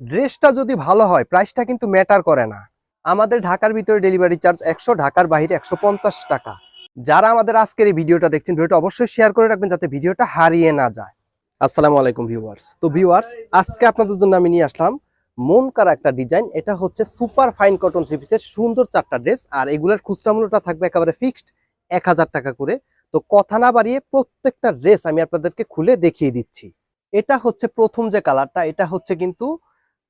ড্রেসটা যদি ভালো হয় প্রাইসটা কিন্তু ম্যাটার করে না। আমাদের ঢাকার ভিতরে ডেলিভারি চার্জ একশো, ঢাকার বাইরে একশো টাকা। যারা আমাদের আজকের এই ভিডিওটা দেখছেন, ভিডিওটা অবশ্যই শেয়ার করে রাখবেন যাতে ভিডিওটা হারিয়ে না যায়। আসসালামু আলাইকুম ভিউয়ার্স তো ভিউয়ার্স আজকে আপনাদের জন্য আমি নিয়ে আসলাম মন করা একটা ডিজাইন এটা হচ্ছে সুপার ফাইন কটন থ্রি পিসের সুন্দর চারটা ড্রেস আর এগুলোর খুচরা মূল্যটা থাকবে একেবারে ফিক্সড এক হাজার টাকা করে। তো কথা না বাড়িয়ে প্রত্যেকটা ড্রেস আমি আপনাদেরকে খুলে দেখিয়ে দিচ্ছি। এটা হচ্ছে প্রথম যে কালারটা এটা হচ্ছে কিন্তু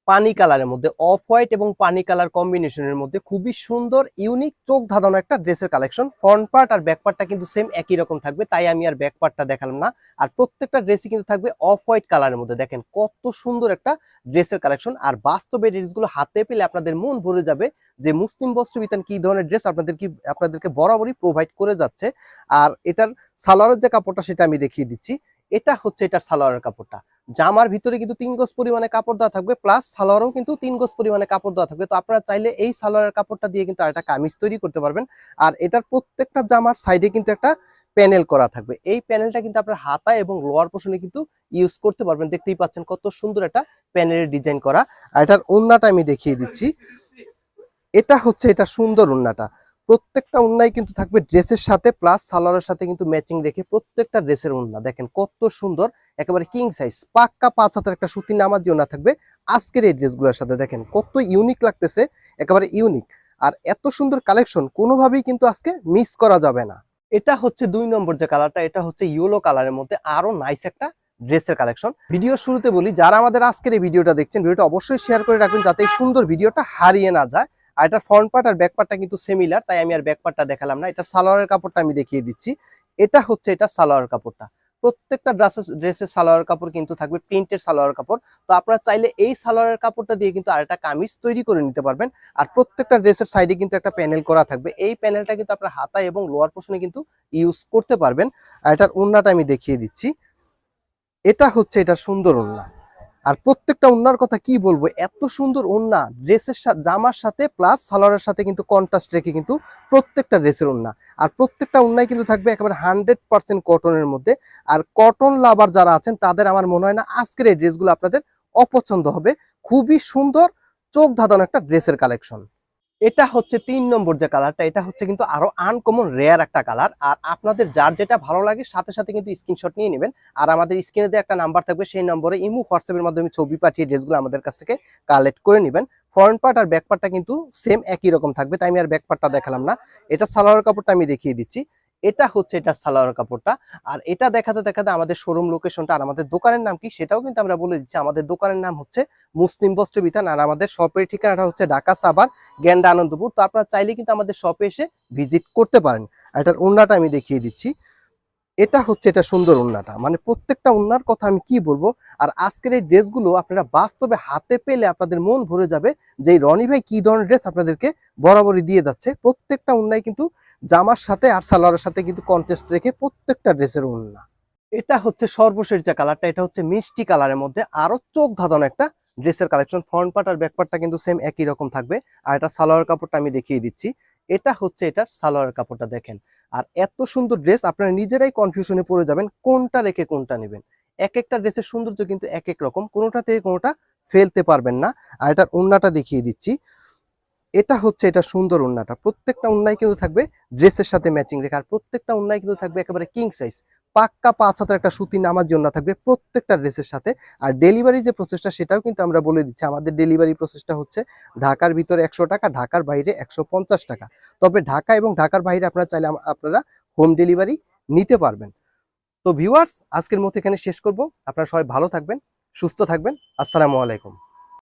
পানি কালারের মধ্যে, অফ হোয়াইট এবং পানি কালার কম্বিনেশনের মধ্যে খুবই সুন্দর, ইউনিক চোখ ধাঁধানো একটা ড্রেসের কালেকশন। ফ্রন্ট পার্ট আর ব্যাক পার্টটা কিন্তু সেম একই রকম থাকবে, তাই আমি আর ব্যাক পার্টটা দেখালাম না। আর প্রত্যেকটা ড্রেসই কিন্তু থাকবে অফ হোয়াইট কালারের মধ্যে। দেখেন কত সুন্দর একটা ড্রেসের কালেকশন। আর বাস্তবে ড্রেসগুলো হাতে পেলে আপনাদের মন ভরে যাবে যে মুসলিম বস্ত্র বিতান কি ধরনের ড্রেস আপনাদের কি, আপনাদেরকে বরাবরই প্রোভাইড করে যাচ্ছে। আর এটার সালোয়ারের যে কাপড়টা সেটা আমি দেখিয়ে দিচ্ছি। এটা হচ্ছে এটার সালোয়ারের কাপড়টা। জামার ভিতরে কিন্তু তিন গজ পরিমাণে কাপড় দেওয়া থাকবে প্লাস সালোয়ারও কিন্তু তিন গজ পরিমাণে কাপড় দেওয়া থাকবে। তো আপনারা চাইলে এই সালোয়ারের কাপড়টা দিয়ে কিন্তু একটা কামিজ তৈরি করতে পারবেন। আর এটার প্রত্যেকটা জামার সাইডে কিন্তু একটা প্যানেল করা থাকবে। এই প্যানেলটা কিন্তু আপনার হাতা এবং লোয়ার পোর্শনে কিন্তু ইউজ করতে পারবেন। দেখতেই পাচ্ছেন কত সুন্দর একটা প্যানেলের ডিজাইন করা। আর এটার ওন্নাটা আমি দেখিয়ে দিচ্ছি। এটা হচ্ছে, এটা সুন্দর ওন্নাটা। প্রত্যেকটা উন্নাই কিন্তু থাকবে ড্রেসের সাথে প্লাস সালোয়ারের সাথে কিন্তু ম্যাচিং রেখে প্রত্যেকটা ড্রেসের উন্না দেখেন কত সুন্দর, একেবারে কিং সাইজ পাক্কা পাঁচ হাতের একটা সুতি নামার জন্য থাকবে আজকের এই ড্রেসগুলোর সাথে। দেখেন কত ইউনিক লাগতেছে, একেবারে ইউনিক আর এত সুন্দর কালেকশন কোনোভাবেই কিন্তু আজকে মিস করা যাবে না। এটা হচ্ছে দুই নম্বর যে কালারটা এটা হচ্ছে ইয়েলো কালারের মধ্যে আরও নাইস একটা ড্রেসের কালেকশন ভিডিও শুরুতে বলি, যারা আমাদের আজকের এই ভিডিওটা দেখছেন, ভিডিওটা অবশ্যই শেয়ার করে রাখবেন যাতে এই সুন্দর ভিডিওটা হারিয়ে না যায়। আর এটা ফ্রন্ট পার্ট আর ব্যাক পার্টটা কিন্তু সিমিলার তাই আমি আর ব্যাক পার্টটা দেখালাম না। এটা সালোয়ারের কাপড়টা আমি দেখিয়ে দিচ্ছি। এটা হচ্ছে এটা সালোয়ারের কাপড়টা। প্রত্যেকটা ড্রেসের ড্রেসের সালোয়ার কাপড় কিন্তু থাকবে প্রিন্টের সালোয়ার কাপড়। তো আপনারা চাইলে এই সালোয়ারের কাপড়টা দিয়ে কিন্তু আরেকটা কামিজ তৈরি করে নিতে পারবেন। আর প্রত্যেকটা ড্রেসের সাইডে কিন্তু একটা প্যানেল করা থাকবে। এই প্যানেলটা কিন্তু আপনার হাতা এবং লোয়ার পোর্শনে কিন্তু ইউজ করতে পারবেন। আর এটার ওন্নাটা আমি দেখিয়ে দিচ্ছি। এটা হচ্ছে এটা সুন্দর ওন্না আর প্রত্যেকটা ওন্নার কথা কি বলব? এত সুন্দর ওন্না, ড্রেসের সাথে জামার সাথে প্লাস সালোয়ারের সাথে কিন্তু কন্ট্রাস্ট রেখে কিন্তু প্রত্যেকটা ড্রেসের ওন্না। আর প্রত্যেকটা ওন্নায় কিন্তু থাকবে একেবারে হান্ড্রেড পার্সেন্ট কটনের মধ্যে। আর কটন লাভার যারা আছেন, তাদের আমার মনে হয় না আজকের এই ড্রেসগুলো আপনাদের অপছন্দ হবে। খুবই সুন্দর চোখ ধাঁধানো একটা ড্রেসের কালেকশন এটা হচ্ছে তিন নম্বর যে কালারটা এটা হচ্ছে কিন্তু আরও আনকমন রেয়ার একটা কালার আর আপনাদের যার যেটা ভালো লাগে, সাথে সাথে কিন্তু স্ক্রিনশট নিয়ে নেবেন। আর আমাদের স্ক্রিনে দিয়ে একটা নাম্বার থাকবে, সেই নম্বরে ইমু, হোয়াটসঅ্যাপের মাধ্যমে ছবি পাঠিয়ে ড্রেসগুলো আমাদের কাছ থেকে কালেক্ট করে নেবেন। ফ্রন্ট পার্ট আর ব্যাক পার্টটা কিন্তু সেম একই রকম থাকবে। তাই আমি আর ব্যাক পার্টটা দেখালাম না। এটা সালোয়ার কাপড়টা আমি দেখিয়ে দিচ্ছি। এটা হচ্ছে এটা সালোয়ার কাপড়টা। আর এটা দেখাতে দেখাতে আমাদের শোরুম লোকেশনটা আর আমাদের দোকানের নাম কি সেটাও কিন্তু আমরা বলে দিচ্ছি। আমাদের দোকানের নাম হচ্ছে মুসলিম বস্ত্র বিধান আর আমাদের শপের ঠিকানাটা হচ্ছে ঢাকা সাবার গ্যান্ডা আনন্দপুর। তো আপনারা চাইলে কিন্তু আমাদের শপে এসে ভিজিট করতে পারেন। আর এটার অন্যটা আমি দেখিয়ে দিচ্ছি। এটা হচ্ছে এটা সুন্দর ওন্নাটা। মানে প্রত্যেকটা উন্নার কথা আমি কি বলব? আর আজকের এই ড্রেসগুলো আপনারা বাস্তবে হাতে পেলে আপনাদের মন ভরে যাবে যে রনি ভাই কি ধরনের ড্রেস আপনাদেরকে বরাবরই দিয়ে যাচ্ছে। প্রত্যেকটা ওন্নায় কিন্তু জামার সাথে আর সালোয়ারের সাথে কিন্তু কন্টেস্ট রেখে প্রত্যেকটা ড্রেসের ওন্না। এটা হচ্ছে সর্বশেষ যে কালারটা, এটা হচ্ছে মিষ্টি কালারের মধ্যে আরও চোখ ধাঁধানো একটা ড্রেসের কালেকশন। ফ্রন্ট পার্ট আর ব্যাক পার্টটা কিন্তু সেম একই রকম থাকবে। আর এটা সালোয়ার কাপড়টা আমি দেখিয়ে দিচ্ছি। এটা হচ্ছে এটার সালোয়ার কাপড়টা দেখেন। আর এত সুন্দর ড্রেস আপনারা নিজেরাই কনফিউশনে পড়ে যাবেন, কোনটা রেখে কোনটা নেবেন। এক একটা ড্রেসের সৌন্দর্য কিন্তু এক এক রকম, কোনোটা থেকে কোনোটা ফেলতে পারবেন না। আর এটার ওন্নাটা দেখিয়ে দিচ্ছি। এটা হচ্ছে এটা সুন্দর ওন্নাটা। প্রত্যেকটা ওন্নায় কিন্তু থাকবে ড্রেসের সাথে ম্যাচিং রেখে, আর প্রত্যেকটা ওন্নায় কিন্তু থাকবে একেবারে কিং সাইজ পাক্কা পাঁচ হাতের একটা সুতি নামার জন্য থাকবে প্রত্যেকটা ড্রেসের সাথে। আর ডেলিভারি যে প্রসেসটা সেটাও কিন্তু আমরা বলে দিচ্ছি। আমাদের ডেলিভারি প্রসেসটা হচ্ছে ঢাকার ভিতরে একশো টাকা, ঢাকার বাইরে একশো পঞ্চাশ টাকা। তবে ঢাকা এবং ঢাকার বাইরে আপনারা চাইলে আপনারা হোম ডেলিভারি নিতে পারবেন। তো ভিউয়ার্স আজকের মতো এখানে শেষ করব। আপনারা সবাই ভালো থাকবেন, সুস্থ থাকবেন। আসসালামু আলাইকুম।